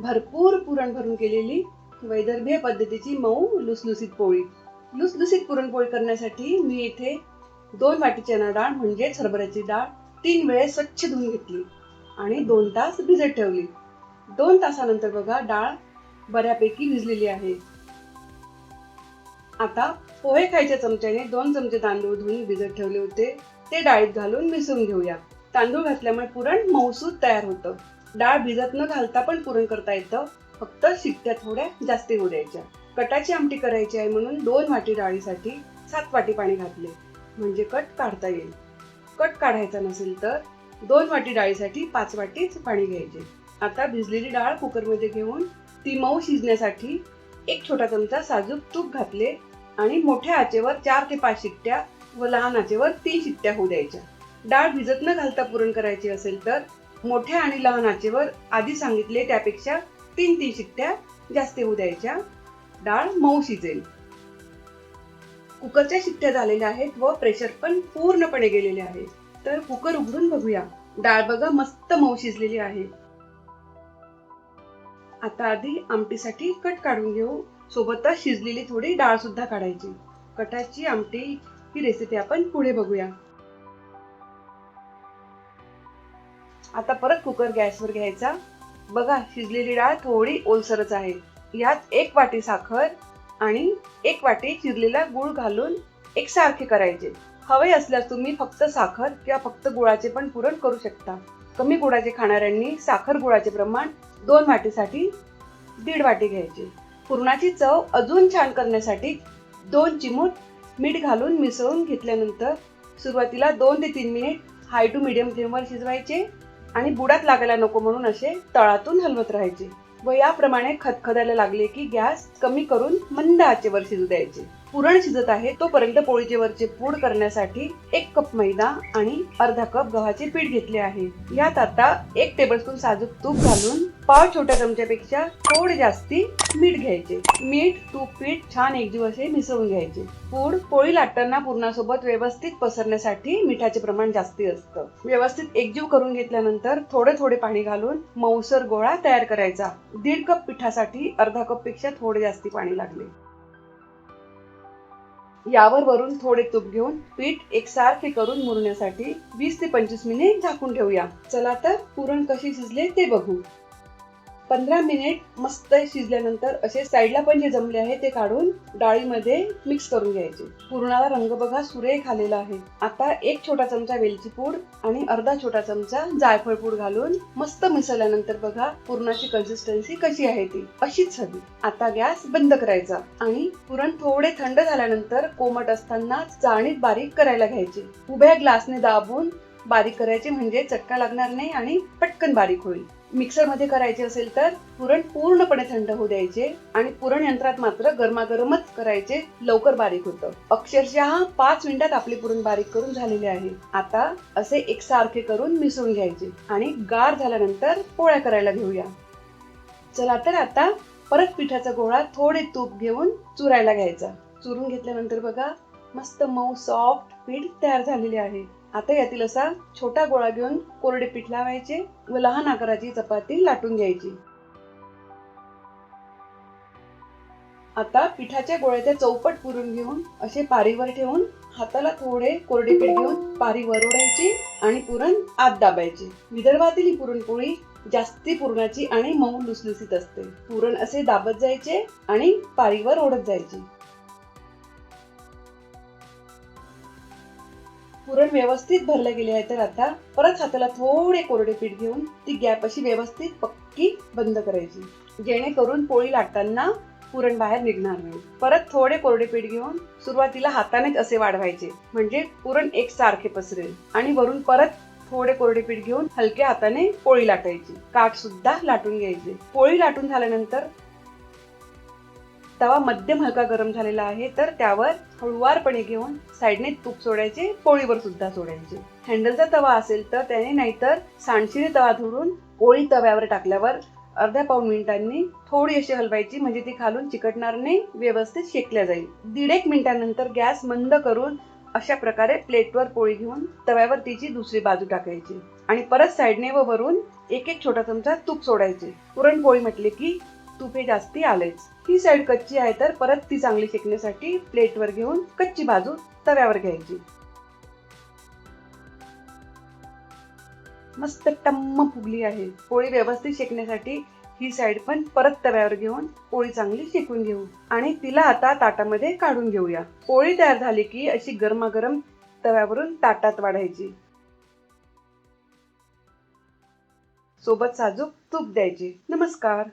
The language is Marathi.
भरपूर पुरण भरून केलेली वैदर्भीय पद्धतीची मऊ लुसलुसीत पोळी. लुसलुसीत पुरणपोळी करण्यासाठी मी इथे दोन वाटी चणा डाळ म्हणजेच हरभऱ्याची डाळ तीन वेळेस स्वच्छ धुवून घेतली आणि दोन तास भिजत ठेवली. दोन तासानंतर बघा डाळ बऱ्यापैकी भिजलेली आहे. आता पोहे खायच्या चमच्याने दोन चमचे तांदूळ धुवून भिजत ठेवले होते. ते डाळीत घालून मिसळून घेऊया. तांदूळ घातल्यामुळे पुरण मऊसूत तयार होतं. डाळ भिजत न घालता पण पुरण करता येतं. फक्त शिट्ट्या थोड्या जास्ती होऊ द्यायच्या. कटाची आमटी करायची आहे म्हणून दोन वाटी डाळीसाठी सात वाटी पाणी घातले. म्हणजे कट काढता येईल. कट काढायचा नसेल तर दोन वाटी डाळीसाठी पाच वाटीच पाणी घ्यायचे. आता भिजलेली डाळ कुकरमध्ये घेऊन ती मऊ शिजण्यासाठी एक छोटा चमचा साजूक तूप घातले आणि मोठ्या आचेवर चार ते पाच शिट्ट्या व लहान आचेवर तीन शिट्ट्या होऊ द्यायच्या. डाळ भिजत न घालता पुरण करायची असेल तर मोठ्या आणि लहान आचेवर आधी सांगितले त्यापेक्षा तीन तीन शिट्ट्या जास्त होऊ द्यायच्या. डाळ मऊ शिजेल. कुकरच्या शिट्ट्या झालेल्या आहेत व प्रेशर पण पूर्णपणे गेलेले आहे. तर कुकर उघडून बघूया. डाळ बघा मस्त मऊ शिजलेली आहे. आता आधी आमटीसाठी कट काढून घेऊ. सोबतच शिजलेली थोडी डाळ सुद्धा काढायची. कटाची आमटी ही रेसिपी आपण पुढे बघूया. आता परत कुकर गॅसवर घ्यायचा. बघा शिजलेली डाळ थोडी ओलसरच आहे. यात एक वाटी साखर आणि एक वाटी चिरलेला गुळ घालून एकसारखे करायचे. हवे असल्यास तुम्ही फक्त साखर किंवा फक्त गुळाचे पण पुरण करू शकता. कमी गुळाचे खाणाऱ्यांनी साखर गुळाचे प्रमाण दोन वाटीसाठी दीड वाटी घ्यायचे. पुरणाची चव अजून छान करण्यासाठी दोन चिमूट मीठ घालून मिसळून घेतल्यानंतर सुरुवातीला दोन ते तीन मिनिट हाय टू मिडियम फ्लेमवर शिजवायचे. आणि बुडात लागायला नको म्हणून असे तळातून हलवत राहायचे. व याप्रमाणे खदखदायला लागले की गॅस कमी करून मंद आचेवर शिजू द्यायचे. पुरण शिजत आहे तोपर्यंत पोळीचे वरचे पूड करण्यासाठी एक कप मैदा आणि अर्धा कप गव्हाचे पीठ घेतले आहे. यात आता एक टेबलस्पून साजूक तूप घालून पाव छोट्या चमच्यापेक्षा थोडे जास्ती मीठ घ्यायचे. मीठ तूप पीठ छान एकजीव असे मिसळून घ्यायचे. पूड पोळी लाटताना पुरणासोबत व्यवस्थित पसरण्यासाठी मिठाचे प्रमाण जास्ती असतं. व्यवस्थित एकजीव करून घेतल्यानंतर थोडे थोडे पाणी घालून मऊसर गोळा तयार करायचा. दीड कप पिठासाठी अर्धा कपपेक्षा थोडे जास्ती पाणी लागले. यावर वरून थोडे तूप घेऊन पीठ एकसारखे करून मुरण्यासाठी वीस ते पंचवीस मिनिट झाकून ठेवूया. चला तर पुरण कशी शिजले ते बघू. पंधरा मिनिट मस्त शिजल्यानंतर असे साईडला पण जे जमले आहे ते काढून डाळीमध्ये मिक्स करून घ्यायचे. पुरणाला रंग बघा सुरेख आलेला आहे. आता एक छोटा चमचा वेलची पूड आणि अर्धा छोटा चमचा जायफळ पूड घालून मस्त मिसळल्यानंतर बघा पुरणाची कन्सिस्टन्सी कशी आहे ती. अशीच हवी. आता गॅस बंद करायचा आणि पुरण थोडे थंड झाल्यानंतर कोमट असताना चाळणीत बारीक करायला घ्यायचे. उभ्या ग्लासने दाबून बारीक करायचे म्हणजे चटका लागणार नाही आणि पटकन बारीक होईल. मिक्सरमध्ये करायचे असेल तर पुरण पूर्णपणे थंड होऊ द्यायचे आणि पुरण यंत्रात मात्र गरमागरमच करायचे लवकर बारीक होतं. अक्षरशः पाच मिनिटात आपले पुरण बारीक करून झालेले आहे. आता असे एकसारखे करून मिसळून घ्यायचे आणि गार झाल्यानंतर पोळ्या करायला घेऊया. चला तर आता परत पिठाचा गोळा थोडे तूप घेऊन चुरायला घ्यायचा. चुरून घेतल्यानंतर बघा मस्त मऊ सॉफ्ट पीठ तयार झालेले आहे. आता यातील असा छोटा गोळा घेऊन कोरडे पीठ लावायचे व लहान आकाराची चपाती लाटून घ्यायची. आता पिठाच्या गोळ्याच्या चौपट पुरून घेऊन असे पारीवर ठेवून हाताला थोडे कोरडे पीठ घेऊन पारी वर ओढायची आणि पुरण आत दाबायचे. विदर्भातील ही पुरणपोळी जास्ती पुरणाची आणि मऊ लुसलुसीत असते. पुरण असे दाबत जायचे आणि पारीवर ओढत जायचे. पुरण व्यवस्थित भरले गेले आहे तर आता परत हाताला थोडे कोरडे पीठ घेऊन ती गॅप अशी व्यवस्थित पक्की बंद करायची. जेणेकरून पोळी लाटताना पुरण बाहेर निघणार नाही. परत थोडे कोरडे पीठ घेऊन सुरुवातीला हातानेच असे वाढवायचे. म्हणजे पुरण एक सारखे पसरेल. आणि वरून परत थोडे कोरडे पीठ घेऊन हलक्या हाताने पोळी लाटायची. काठ सुद्धा लाटून घ्यायचे. पोळी लाटून झाल्यानंतर तवा मध्यम हलका गरम झालेला आहे तर त्यावर हळुवारपणे घेऊन साईडने तूप सोडायचे पोळीवर सुद्धा सोडायचे. हँडलचा तवा असेल तर त्याने नाहीतर सांडशीने तवा धुरून पोळी तव्यावर टाकल्यावर अर्ध्या पाऊन मिनिटांनी थोडी अशी हलवायची म्हणजे ती खालून चिकटणार नाही व्यवस्थित शेकल्या जाईल. दीड एक मिनिटानंतर गॅस मंद करून अशा प्रकारे प्लेटवर पोळी घेऊन तव्यावर तिची दुसरी बाजू टाकायची. आणि परत साईडने व वरून एक एक छोटा चमचा तूप सोडायचे. पुरणपोळी म्हटले की तूप हे जास्ती आलेच. ही साईड कच्ची आहे तर परत ती चांगली शेकण्यासाठी प्लेटवर घेऊन कच्ची बाजू तव्यावर घ्यायची. मस्त टम्म फुगली आहे. पोळी व्यवस्थित शेकण्यासाठी ही साईड पण परत तव्यावर घेऊन पोळी चांगली शेकून घेऊ. आणि तिला आता ताटामध्ये काढून घेऊया. पोळी तयार झाली की अशी गरमागरम तव्यावरून ताटात वाढायची. सोबत साजूक तूप द्यायचे. नमस्कार.